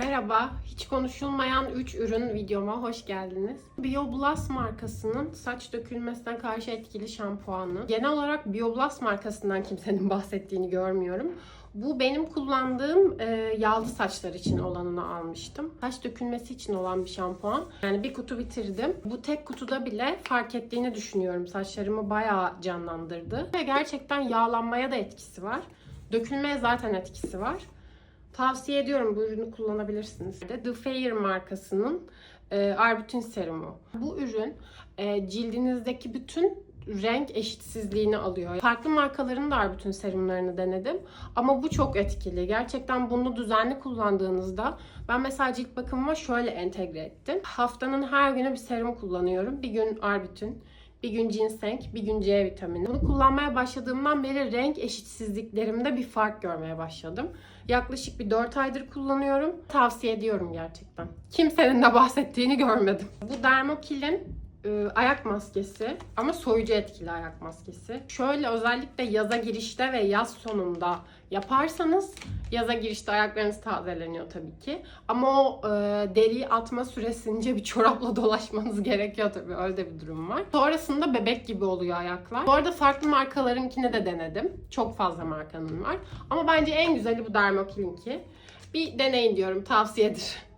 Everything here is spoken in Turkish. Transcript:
Merhaba, hiç konuşulmayan 3 ürün videoma hoş geldiniz. BioBlast markasının saç dökülmesine karşı etkili şampuanı. Genel olarak BioBlast markasından kimsenin bahsettiğini görmüyorum. Bu benim kullandığım e, yağlı saçlar için olanını almıştım. Saç dökülmesi için olan bir şampuan. Yani bir kutu bitirdim. Bu tek kutuda bile fark ettiğini düşünüyorum. Saçlarımı bayağı canlandırdı. Ve gerçekten yağlanmaya da etkisi var. Dökülmeye zaten etkisi var. Tavsiye ediyorum bu ürünü kullanabilirsiniz. The Fair markasının e, Arbutin serumu. Bu ürün e, cildinizdeki bütün renk eşitsizliğini alıyor. Farklı markaların da Arbutin serumlarını denedim. Ama bu çok etkili. Gerçekten bunu düzenli kullandığınızda ben mesela cilt bakımıma şöyle entegre ettim. Haftanın her günü bir serum kullanıyorum. Bir gün Arbutin, bir gün ginseng, bir gün C vitamini. Bunu kullanmaya başladığımdan beri renk eşitsizliklerimde bir fark görmeye başladım. Yaklaşık bir 4 aydır kullanıyorum. Tavsiye ediyorum gerçekten. Kimsenin de bahsettiğini görmedim. Bu Dermokil'in e, ayak maskesi ama soyucu etkili ayak maskesi. Şöyle özellikle yaza girişte ve yaz sonunda yaparsanız yaza girişte ayaklarınız tazeleniyor tabii ki. Ama o e, deriyi atma süresince bir çorapla dolaşmanız gerekiyor tabii. Öyle bir durum var. Sonrasında bebek gibi oluyor ayaklar. Bu arada farklı markalarınkini de denedim. Çok fazla markanın var. Ama bence en güzeli bu Dermokil'inki. Bir deneyin diyorum. Tavsiyedir.